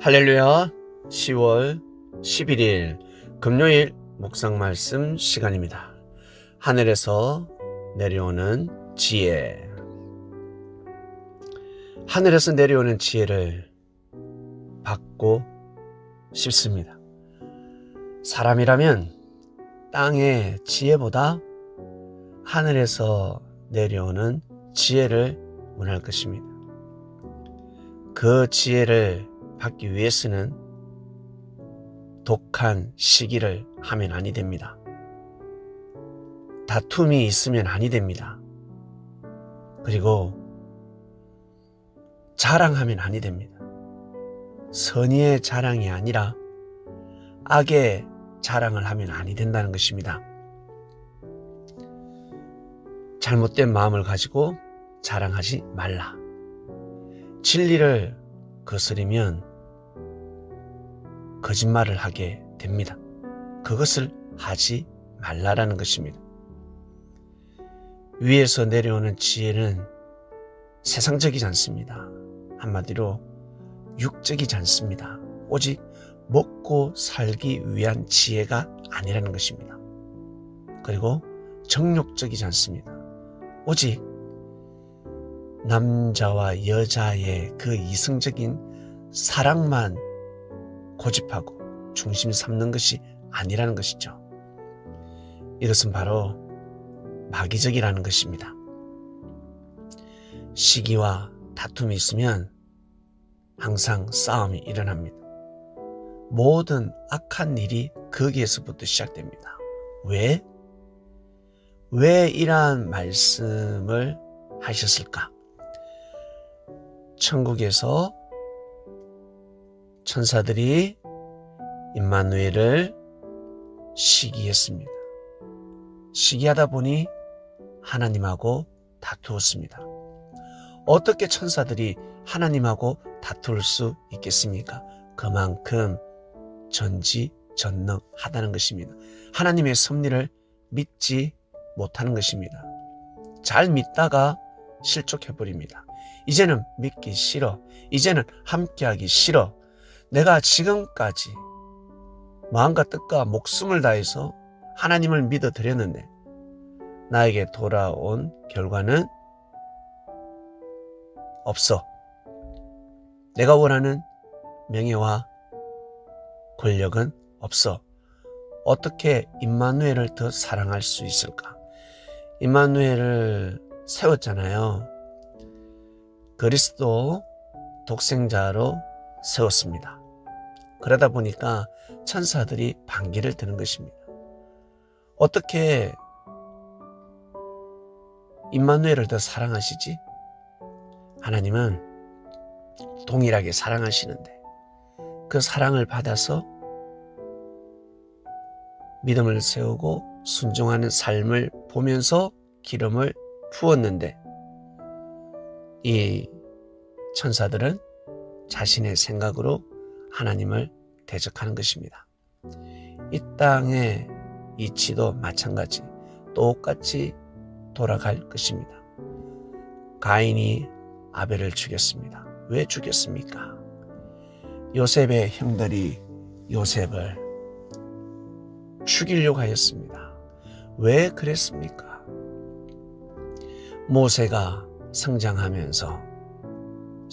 할렐루야 10월 11일 금요일 묵상 말씀 시간입니다. 하늘에서 내려오는 지혜 하늘에서 내려오는 지혜를 받고 싶습니다. 사람이라면 땅의 지혜보다 하늘에서 내려오는 지혜를 원할 것입니다. 그 지혜를 받기 위해서는 독한 시기를 하면 아니 됩니다. 다툼이 있으면 아니 됩니다. 그리고 자랑하면 아니 됩니다. 선의의 자랑이 아니라 악의 자랑을 하면 아니 된다는 것입니다. 잘못된 마음을 가지고 자랑하지 말라. 진리를 거스리면 거짓말을 하게 됩니다. 그것을 하지 말라라는 것입니다. 위에서 내려오는 지혜는 세상적이지 않습니다. 한마디로 육적이지 않습니다. 오직 먹고 살기 위한 지혜가 아니라는 것입니다. 그리고 정욕적이지 않습니다. 오직 남자와 여자의 그 이성적인 사랑만 고집하고 중심 삼는 것이 아니라는 것이죠. 이것은 바로 마귀적이라는 것입니다. 시기와 다툼이 있으면 항상 싸움이 일어납니다. 모든 악한 일이 거기에서부터 시작됩니다. 왜? 왜 이러한 말씀을 하셨을까? 천국에서 천사들이 임마누엘을 시기했습니다. 시기하다 보니 하나님하고 다투었습니다. 어떻게 천사들이 하나님하고 다툴 수 있겠습니까? 그만큼 전지전능하다는 것입니다. 하나님의 섭리를 믿지 못하는 것입니다. 잘 믿다가 실족해버립니다. 이제는 믿기 싫어. 이제는 함께하기 싫어. 내가 지금까지 마음과 뜻과 목숨을 다해서 하나님을 믿어 드렸는데 나에게 돌아온 결과는 없어. 내가 원하는 명예와 권력은 없어. 어떻게 임마누엘을 더 사랑할 수 있을까? 임마누엘을 세웠잖아요. 그리스도 독생자로 세웠습니다. 그러다 보니까 천사들이 반기를 드는 것입니다. 어떻게 임마누엘을 더 사랑하시지? 하나님은 동일하게 사랑하시는데 그 사랑을 받아서 믿음을 세우고 순종하는 삶을 보면서 기름을 부었는데 이 천사들은 자신의 생각으로 하나님을 대적하는 것입니다. 이 땅의 이치도 마찬가지 똑같이 돌아갈 것입니다. 가인이 아벨을 죽였습니다. 왜 죽였습니까? 요셉의 형들이 요셉을 죽이려고 하였습니다. 왜 그랬습니까? 모세가 성장하면서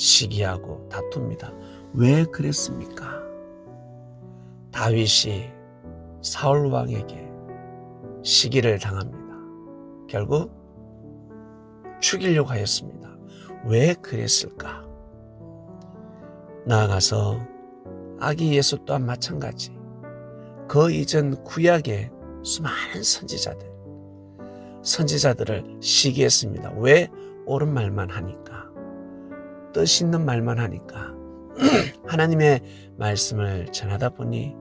시기하고 다툽니다. 왜 그랬습니까? 다윗이 사울 왕에게 시기를 당합니다. 결국 죽이려고 하였습니다. 왜 그랬을까? 나아가서 아기 예수 또한 마찬가지. 그 이전 구약의 수많은 선지자들, 선지자들을 시기했습니다. 왜? 옳은 말만 하니까. 뜻 있는 말만 하니까. 하나님의 말씀을 전하다 보니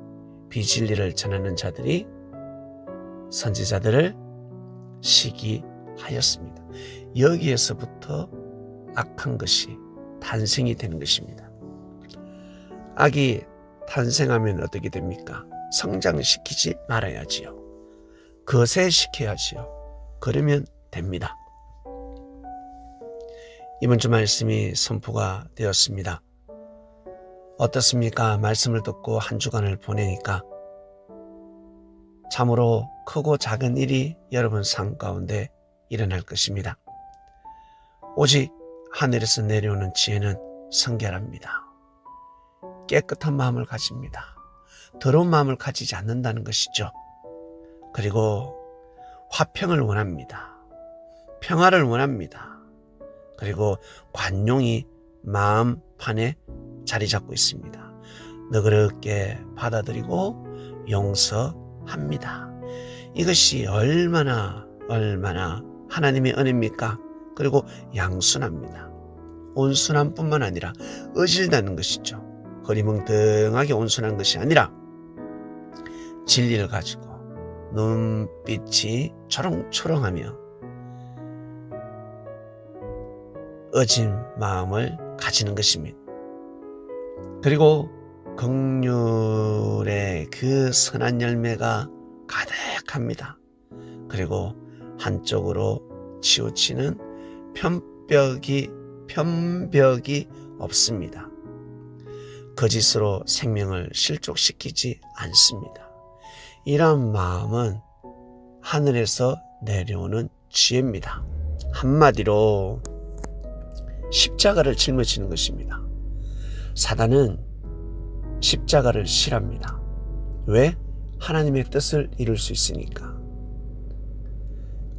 비진리를 전하는 자들이 선지자들을 시기하였습니다. 여기에서부터 악한 것이 탄생이 되는 것입니다. 악이 탄생하면 어떻게 됩니까? 성장시키지 말아야지요. 거세시켜야지요. 그러면 됩니다. 이번 주 말씀이 선포가 되었습니다. 어떻습니까? 말씀을 듣고 한 주간을 보내니까 참으로 크고 작은 일이 여러분 삶 가운데 일어날 것입니다. 오직 하늘에서 내려오는 지혜는 성결합니다. 깨끗한 마음을 가집니다. 더러운 마음을 가지지 않는다는 것이죠. 그리고 화평을 원합니다. 평화를 원합니다. 그리고 관용이 마음판에 자리 잡고 있습니다. 너그럽게 받아들이고 용서합니다. 이것이 얼마나 얼마나 하나님의 은혜입니까? 그리고 양순합니다. 온순함 뿐만 아니라 어질다는 것이죠. 거리멍텅하게 온순한 것이 아니라 진리를 가지고 눈빛이 초롱초롱하며 어진 마음을 가지는 것입니다. 그리고 긍휼의 그 선한 열매가 가득합니다. 그리고 한쪽으로 치우치는 편벽이 편벽이 없습니다. 거짓으로 생명을 실족시키지 않습니다. 이런 마음은 하늘에서 내려오는 지혜입니다. 한마디로 십자가를 짊어지는 것입니다. 사단은 십자가를 싫어합니다. 왜? 하나님의 뜻을 이룰 수 있으니까.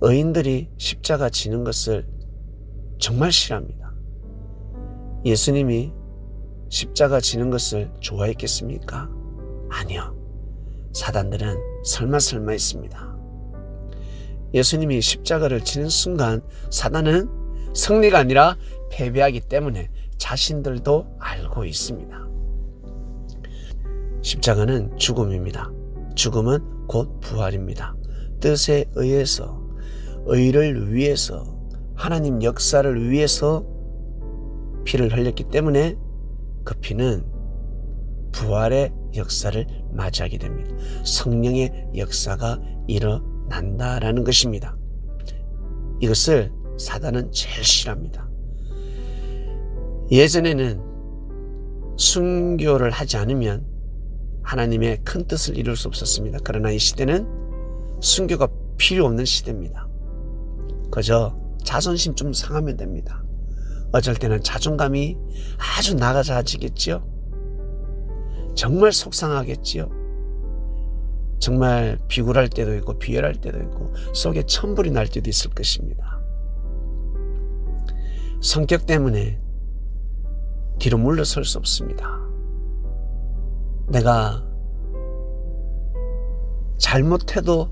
의인들이 십자가 지는 것을 정말 싫어합니다. 예수님이 십자가 지는 것을 좋아했겠습니까? 아니요. 사단들은 설마 설마 있습니다. 예수님이 십자가를 지는 순간 사단은 승리가 아니라 패배하기 때문에 자신들도 알고 있습니다. 십자가는 죽음입니다. 죽음은 곧 부활입니다. 뜻에 의해서 의를 위해서 하나님 역사를 위해서 피를 흘렸기 때문에 그 피는 부활의 역사를 맞이하게 됩니다. 성령의 역사가 일어난다라는 것입니다. 이것을 사단은 제일 싫어합니다. 예전에는 순교를 하지 않으면 하나님의 큰 뜻을 이룰 수 없었습니다. 그러나 이 시대는 순교가 필요 없는 시대입니다. 그저 자존심 좀 상하면 됩니다. 어쩔 때는 자존감이 아주 나가자지겠지요. 정말 속상하겠지요. 정말 비굴할 때도 있고 비열할 때도 있고 속에 천불이 날 때도 있을 것입니다. 성격 때문에 뒤로 물러설 수 없습니다. 내가 잘못해도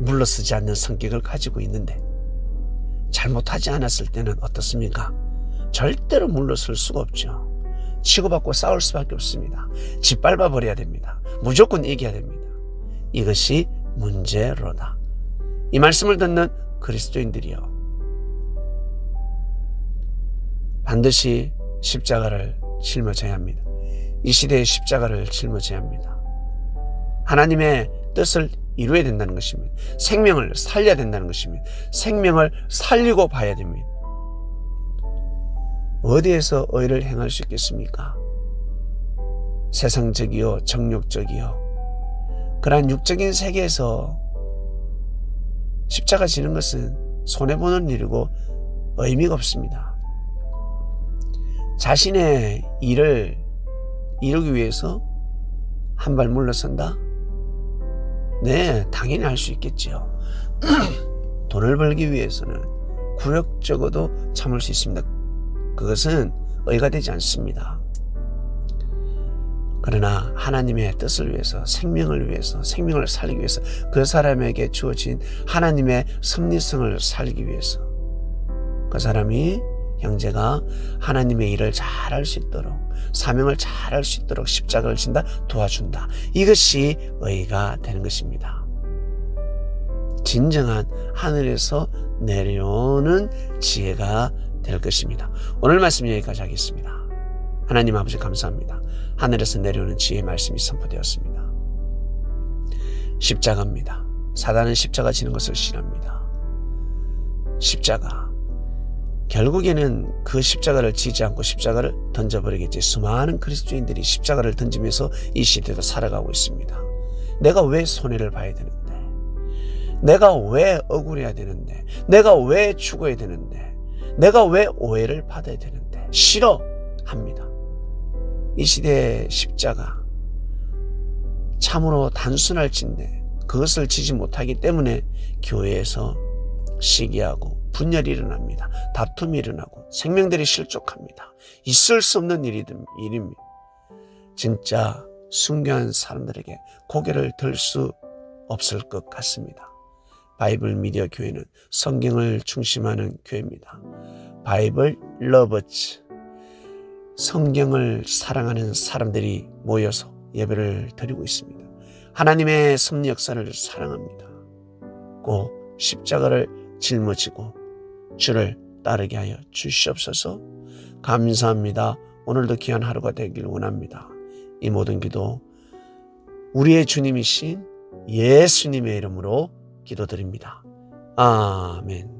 물러서지 않는 성격을 가지고 있는데 잘못하지 않았을 때는 어떻습니까? 절대로 물러설 수가 없죠. 치고받고 싸울 수밖에 없습니다. 짓밟아 버려야 됩니다. 무조건 이겨야 됩니다. 이것이 문제로다. 이 말씀을 듣는 그리스도인들이요. 반드시 십자가를 짊어져야 합니다. 이 시대의 십자가를 짊어져야 합니다. 하나님의 뜻을 이루어야 된다는 것입니다. 생명을 살려야 된다는 것입니다. 생명을 살리고 봐야 됩니다. 어디에서 의를 행할 수 있겠습니까? 세상적이요, 정욕적이요. 그러한 육적인 세계에서 십자가 지는 것은 손해보는 일이고 의미가 없습니다. 자신의 일을 이루기 위해서 한 발 물러선다? 네, 당연히 할 수 있겠지요. 돈을 벌기 위해서는 굴욕 적어도 참을 수 있습니다. 그것은 의가 되지 않습니다. 그러나 하나님의 뜻을 위해서 생명을 위해서 생명을 살리기 위해서 그 사람에게 주어진 하나님의 섭리성을 살리기 위해서 그 사람이 형제가 하나님의 일을 잘 할 수 있도록 사명을 잘 할 수 있도록 십자가를 진다 도와준다. 이것이 의가 되는 것입니다. 진정한 하늘에서 내려오는 지혜가 될 것입니다. 오늘 말씀 여기까지 하겠습니다. 하나님 아버지 감사합니다. 하늘에서 내려오는 지혜의 말씀이 선포되었습니다. 십자가입니다. 사단은 십자가 지는 것을 싫어합니다. 십자가 결국에는 그 십자가를 지지 않고 십자가를 던져버리겠지. 수많은 그리스도인들이 십자가를 던지면서 이 시대도 살아가고 있습니다. 내가 왜 손해를 봐야 되는데? 내가 왜 억울해야 되는데? 내가 왜 죽어야 되는데? 내가 왜 오해를 받아야 되는데? 싫어 합니다. 이 시대의 십자가 참으로 단순할진데 그것을 지지 못하기 때문에 교회에서 시기하고 분열이 일어납니다. 다툼이 일어나고 생명들이 실족합니다. 있을 수 없는 일이든 일입니다. 진짜 순교한 사람들에게 고개를 들 수 없을 것 같습니다. 바이블 미디어 교회는 성경을 중심하는 교회입니다. 바이블 러버츠 성경을 사랑하는 사람들이 모여서 예배를 드리고 있습니다. 하나님의 섭리 역사를 사랑합니다. 꼭 십자가를 짊어지고 주를 따르게 하여 주시옵소서 감사합니다. 오늘도 귀한 하루가 되길 원합니다. 이 모든 기도 우리의 주님이신 예수님의 이름으로 기도드립니다. 아멘.